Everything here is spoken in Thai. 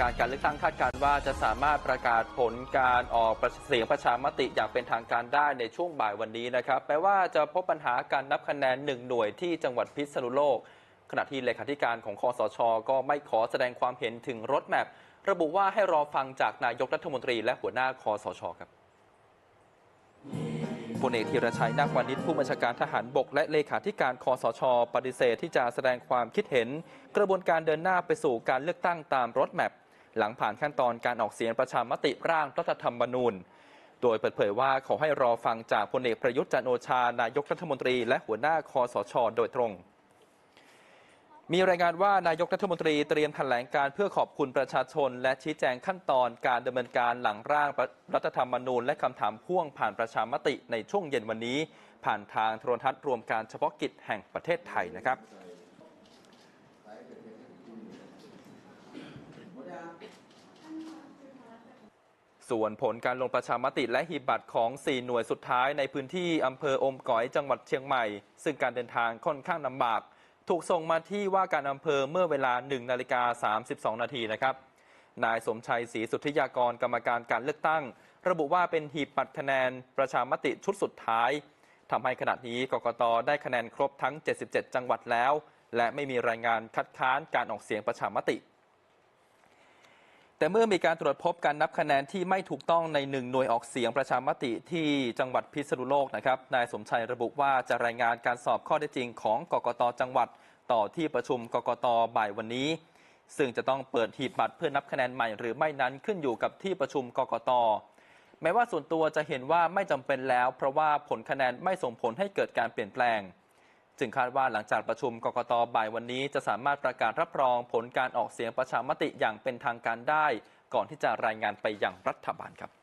การการเลือกตั้งคาดการณ์ว่าจะสามารถประกาศผลการออกเสียงประชามติอย่างเป็นทางการได้ในช่วงบ่ายวันนี้นะครับแม้ว่าจะพบปัญหาการนับคะแนนหนึ่งหน่วยที่จังหวัดพิษณุโลก ขณะที่เลขาธิการของคอสช ก็ไม่ขอแสดงความเห็นถึงรถแมพระบุว่าให้รอฟังจากนายกรัฐมนตรีและหัวหน้าคอสชครับพลเอกธีรชัยนาควานิชผู้บัญชาการทหารบก และเลขาธิการคอสช ปฏิเสธที่จะแสดงความคิดเห็น กระบวนการเดินหน้าไปสู่การเลือกตั้งตามรถแมพ หลังผ่านขั้นตอนการออกเสียงประชามติร่างรัฐธรรมนูญ โดยเปิดเผยว่าขอให้รอฟังจากพลเอกประยุทธ์จันโอชานายกรัฐมนตรี และหัวหน้าคอสช โดยตรง มีรายงานว่านายกรัฐมนตรีเตรียมแถลงการเพื่อขอบคุณประชาชน และชี้แจงขั้นตอนการดำเนินการหลังร่างรัฐธรรมนูญ และคำถามพ่วงผ่านประชามติในช่วงเย็นวันนี้ ผ่านทางโทรทัศน์รวมการเฉพาะกิจแห่งประเทศไทยนะครับ ส่วนผลการลงประชามติและหีบบัตรของ 4 หน่วยสุดท้ายในพื้นที่อำเภออมก๋อยจังหวัดเชียงใหม่ ซึ่งการเดินทางค่อนข้างลำบาก ถูกส่งมาที่ว่าการอำเภอเมื่อเวลา 1 นาฬิกา 32 นาทีนะครับ นายสมชัยศรีสุทธิยากรกรรมการการเลือกตั้ง ระบุว่าเป็นหีบบัตรคะแนนประชามติชุดสุดท้ายทำให้ขณะนี้กกตได้คะแนนครบทั้ง 77 จังหวัดแล้ว และไม่มีรายงานคัดค้านการออกเสียงประชามติ แต่เมื่อมีการตรวจพบการนับคะแนนที่ไม่ถูกต้องในหนึ่งหน่วยออกเสียงประชามติที่จังหวัดพิษณุโลกนะครับนายสมชัยระบุว่าจะรายงานการสอบข้อเท็จจริงของกกตจังหวัด ต่อที่ประชุมกกตบ่ายวันนี้ ซึ่งจะต้องเปิดหีบบัตรเพื่อนับคะแนนใหม่หรือไม่นั้นขึ้นอยู่กับที่ประชุมกกตแม้ว่าส่วนตัวจะเห็นว่าไม่จำเป็นแล้ว เพราะว่าผลคะแนนไม่ส่งผลให้เกิดการเปลี่ยนแปลง จึงคาดว่าหลังจากประชุมกกตบ่ายวันนี้ จะสามารถประกาศรับรองผลการออกเสียงประชามติอย่างเป็นทางการได้ ก่อนที่จะรายงานไปยังรัฐบาลครับ